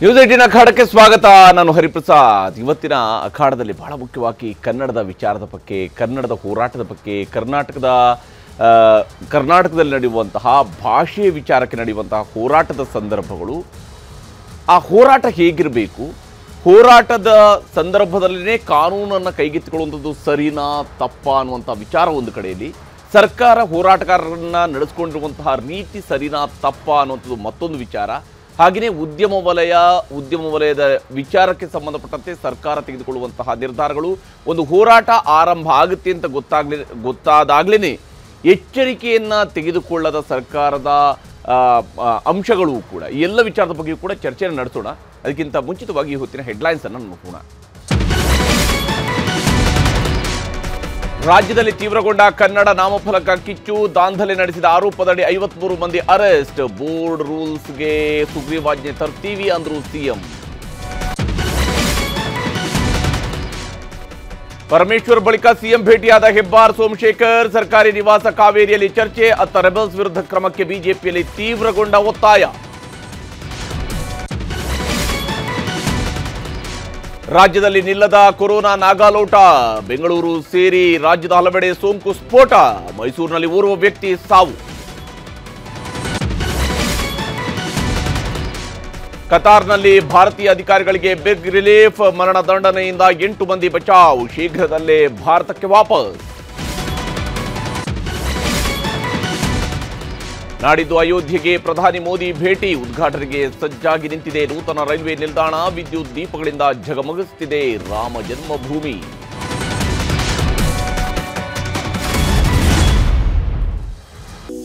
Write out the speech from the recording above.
News ಏಟಿನ ಅಖಾಡಕ್ಕೆ ಸ್ವಾಗತ. ನಾನು ಹರಿಪ್ರಸಾದ್. ಇವತ್ತಿನ ಅಖಾಡದಲ್ಲಿ ಬಹಳ ಮುಖ್ಯವಾಗಿ ಕನ್ನಡದ ವಿಚಾರದ ಬಗ್ಗೆ, ಕನ್ನಡದ ಹೋರಾಟದ ಬಗ್ಗೆ, ಕರ್ನಾಟಕದ ಕರ್ನಾಟಕದಲ್ಲಿ ನಡೆಯುವಂತಹ ಭಾಷೆಯ ವಿಚಾರಕ್ಕೆ ನಡೆಯುವಂತಹ ಹೋರಾಟದ ಸಂದರ್ಭಗಳು. ಆ ಹೋರಾಟ ಹೇಗಿರಬೇಕು? ಹೋರಾಟದ ಸಂದರ್ಭದಲ್ಲೇ ಕಾನೂನನ್ನು ಕೈಗೆತ್ತಿಕೊಳ್ಳುವಂಥದ್ದು ಸರಿನಾ ತಪ್ಪ ಅನ್ನುವಂಥ ವಿಚಾರ ಒಂದು ಕಡೆಯಲ್ಲಿ. ಸರ್ಕಾರ ಹೋರಾಟಗಾರರನ್ನು ನಡೆಸ್ಕೊಂಡಿರುವಂತಹ ರೀತಿ ಸರಿನಾ ತಪ್ಪ ಅನ್ನುವಂಥದ್ದು ಮತ್ತೊಂದು ವಿಚಾರ. ಹಾಗೆಯೇ ಉದ್ಯಮ ವಲಯ, ಉದ್ಯಮ ವಲಯದ ವಿಚಾರಕ್ಕೆ ಸಂಬಂಧಪಟ್ಟಂತೆ ಸರ್ಕಾರ ತೆಗೆದುಕೊಳ್ಳುವಂತಹ ನಿರ್ಧಾರಗಳು ಒಂದು ಹೋರಾಟ ಆರಂಭ ಆಗುತ್ತೆ ಅಂತ ಗೊತ್ತಾಗ್ಲಿ ಗೊತ್ತಾದಾಗ್ಲೇ ಎಚ್ಚರಿಕೆಯನ್ನು ತೆಗೆದುಕೊಳ್ಳದ ಸರ್ಕಾರದ ಅಂಶಗಳು ಕೂಡ ಎಲ್ಲ ವಿಚಾರದ ಬಗ್ಗೆಯೂ ಕೂಡ ಚರ್ಚೆಯನ್ನು ನಡೆಸೋಣ. ಅದಕ್ಕಿಂತ ಮುಂಚಿತವಾಗಿ ಹೊತ್ತಿನ ಹೆಡ್ಲೈನ್ಸನ್ನು ನೋಡೋಣ. ರಾಜ್ಯದಲ್ಲಿ ತೀವ್ರಗೊಂಡ ಕನ್ನಡ ನಾಮಫಲಕ ಕಿಚ್ಚು ದಾಂಧಲೆ ನಡೆಸಿದ ಆರೋಪದಡಿ ಐವತ್ಮೂರು ಮಂದಿ ಅರೆಸ್ಟ್. ಬೋರ್ಡ್ ರೂಲ್ಸ್ಗೆ ಸುಗ್ರೀವಾಜ್ಞೆ ತರ್ತೀವಿ ಅಂದ್ರು ಸಿಎಂ. ಪರಮೇಶ್ವರ್ ಬಳಿಕ ಸಿಎಂ ಭೇಟಿಯಾದ ಹೆಬ್ಬಾರ್ ಸೋಮಶೇಖರ್, ಸರ್ಕಾರಿ ನಿವಾಸ ಕಾವೇರಿಯಲ್ಲಿ ಚರ್ಚೆ, ಅತ್ತ ರೆಬಲ್ಸ್ ವಿರುದ್ಧ ಕ್ರಮಕ್ಕೆ ಬಿಜೆಪಿಯಲ್ಲಿ ತೀವ್ರಗೊಂಡ ಒತ್ತಾಯ. ರಾಜ್ಯದಲ್ಲಿ ನಿಲ್ಲದ ಕೊರೋನಾ ನಾಗಾಲೋಟ. ಬೆಂಗಳೂರು ಸೇರಿ ರಾಜ್ಯದ ಹಲವೆಡೆ ಸೋಂಕು ಸ್ಫೋಟ. ಮೈಸೂರಿನಲ್ಲಿ ಓರ್ವ ವ್ಯಕ್ತಿ ಸಾವು. ಕತಾರ್ನಲ್ಲಿ ಭಾರತೀಯ ಅಧಿಕಾರಿಗಳಿಗೆ ಬಿಗ್ ರಿಲೀಫ್ ಮರಣ ದಂಡನೆಯಿಂದ ಎಂಟು ಮಂದಿ ಬಚಾವ್. ಶೀಘ್ರದಲ್ಲೇ ಭಾರತಕ್ಕೆ ವಾಪಸ್. ನಾಡಿದ್ದು ಅಯೋಧ್ಯೆಗೆ ಪ್ರಧಾನಿ ಮೋದಿ ಭೇಟಿ. ಉದ್ಘಾಟನೆಗೆ ಸಜ್ಜಾಗಿ ನಿಂತಿದೆ ನೂತನ ರೈಲ್ವೆ ನಿಲ್ದಾಣ. ವಿದ್ಯುತ್ ದೀಪಗಳಿಂದ ಜಗಮಗಿಸುತ್ತಿದೆ ರಾಮ ಜನ್ಮಭೂಮಿ.